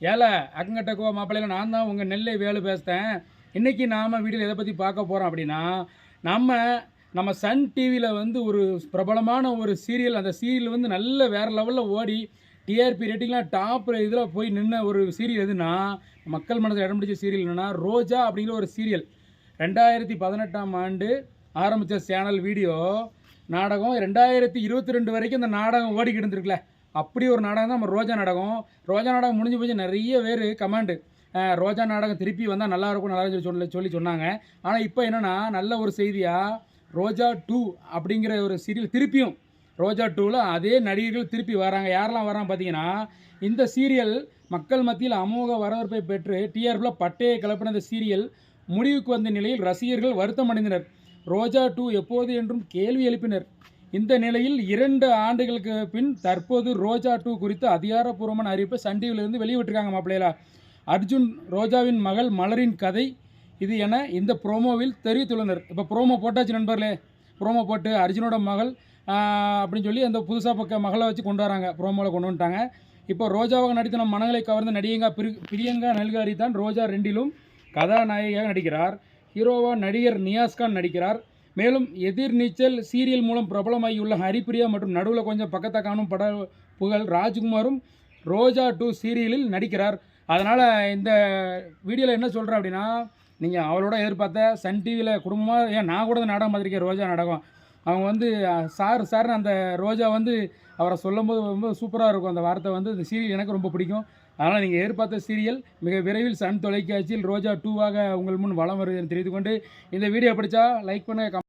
ஏல அக்கங்கட்டக்கோ மாப்பிள்ளையில் நான் தான் உங்கள் நெல்லை வேலு பேசுகிறேன் இன்றைக்கி நாம் வீடியோவில் எதை பற்றி பார்க்க போகிறோம் அப்படின்னா நம்ம நம்ம சன் டிவியில் வந்து ஒரு பிரபலமான ஒரு சீரியல் அந்த சீரியல் வந்து நல்ல வேறு லெவலில் ஓடி டிஆர்பி ரேட்டிங்லாம் டாப் இதில் போய் நின்ன ஒரு சீரியல் எதுனா மக்கள் மனதில் இடம் பிடிச்ச சீரியல் என்னென்னா ரோஜா அப்படிங்கிற ஒரு சீரியல். ரெண்டாயிரத்தி பதினெட்டாம் ஆண்டு ஆரம்பித்த சேனல் வீடியோ நாடகம் ரெண்டாயிரத்தி இருபத்தி ரெண்டு வரைக்கும் இந்த நாடகம் ஓடிக்கிட்டு இருந்திருக்குல்ல. அப்படி ஒரு நாடகம் தான் நம்ம ரோஜா நாடகம். ரோஜா நாடகம் முடிஞ்சு போச்சு நிறைய பேர் கமாண்டு ரோஜா நாடகம் திருப்பி வந்தால் நல்லா இருக்கும் நல்லா சொல்லி சொல்லி சொன்னாங்க. ஆனால் இப்போ என்னென்னா நல்ல ஒரு செய்தியாக ரோஜா டூ அப்படிங்கிற ஒரு சீரியல் திருப்பியும் ரோஜா டூவில் அதே நடிகர்கள் திருப்பி வராங்க. யாரெல்லாம் வராங்க பார்த்தீங்கன்னா இந்த சீரியல் மக்கள் மத்தியில் அமோக வரவேற்பை பெற்று டிஆர்பியில் பட்டையை கலப்பின இந்த சீரியல் முடிவுக்கு வந்த நிலையில் ரசிகர்கள் வருத்தம் அடைந்தனர் ரோஜா டூ எப்போது என்றும் கேள்வி எழுப்பினர். இந்த நிலையில் இரண்டு ஆண்டுகளுக்கு பின் தற்போது ரோஜா டூ குறித்து அதிகாரப்பூர்வமான அறிவிப்பை சன் வெளியிட்டிருக்காங்க மாப்பிள்ளைகளா. அர்ஜுன் ரோஜாவின் மகள் மலரின் கதை இது என இந்த ப்ரோமோவில் தெரிவித்துள்ளனர். இப்போ ப்ரோமோ போட்டாச்சு நண்பர்களே. ப்ரோமோ போட்டு அர்ஜுனோட மகள் அப்படின்னு சொல்லி அந்த புதுசாக பக்க மகளை வச்சு கொண்டு வராங்க ப்ரோமோவில் கொண்டு வந்துட்டாங்க. இப்போ ரோஜாவாக நடித்த நம் மனங்களை கவர்ந்த நடிகங்கா பிரி பிரியங்கா நல்காரி தான் ரோஜா ரெண்டிலும் கதாநாயகியாக நடிக்கிறார். ஹீரோவாக நடிகர் நியாஸ்கான் நடிக்கிறார். மேலும் எதிர்நீச்சல் சீரியல் மூலம் பிரபலமாகியுள்ள ஹரிப்பிரியா மற்றும் நடுவில் கொஞ்சம் பக்கத்தை காணும் பட புகழ் ராஜ்குமாரும் ரோஜா டூ சீரியலில் நடிக்கிறார். அதனால் இந்த வீடியோவில் என்ன சொல்கிறேன் அப்படின்னா நீங்கள் அவளோட எதிர்பார்த்த சன் டிவியில் குடும்பமாக ஏன் நான் கூட இந்த நாடகம் பார்த்துருக்கேன் ரோஜா நாடகம். அவங்க வந்து சார் சார்னு அந்த ரோஜா வந்து அவரை சொல்லும்போது ரொம்ப சூப்பராக இருக்கும். அந்த வார்த்தை வந்து இந்த சீரியல் எனக்கு ரொம்ப பிடிக்கும். அதனால் நீங்கள் எதிர்பார்த்த சீரியல் மிக விரைவில் சன் தொலைக்காட்சியில் ரோஜா டூவாக உங்கள் முன் வளம் வருது தெரிந்து கொண்டு இந்த வீடியோ பிடிச்சா லைக் பண்ணுங்கள்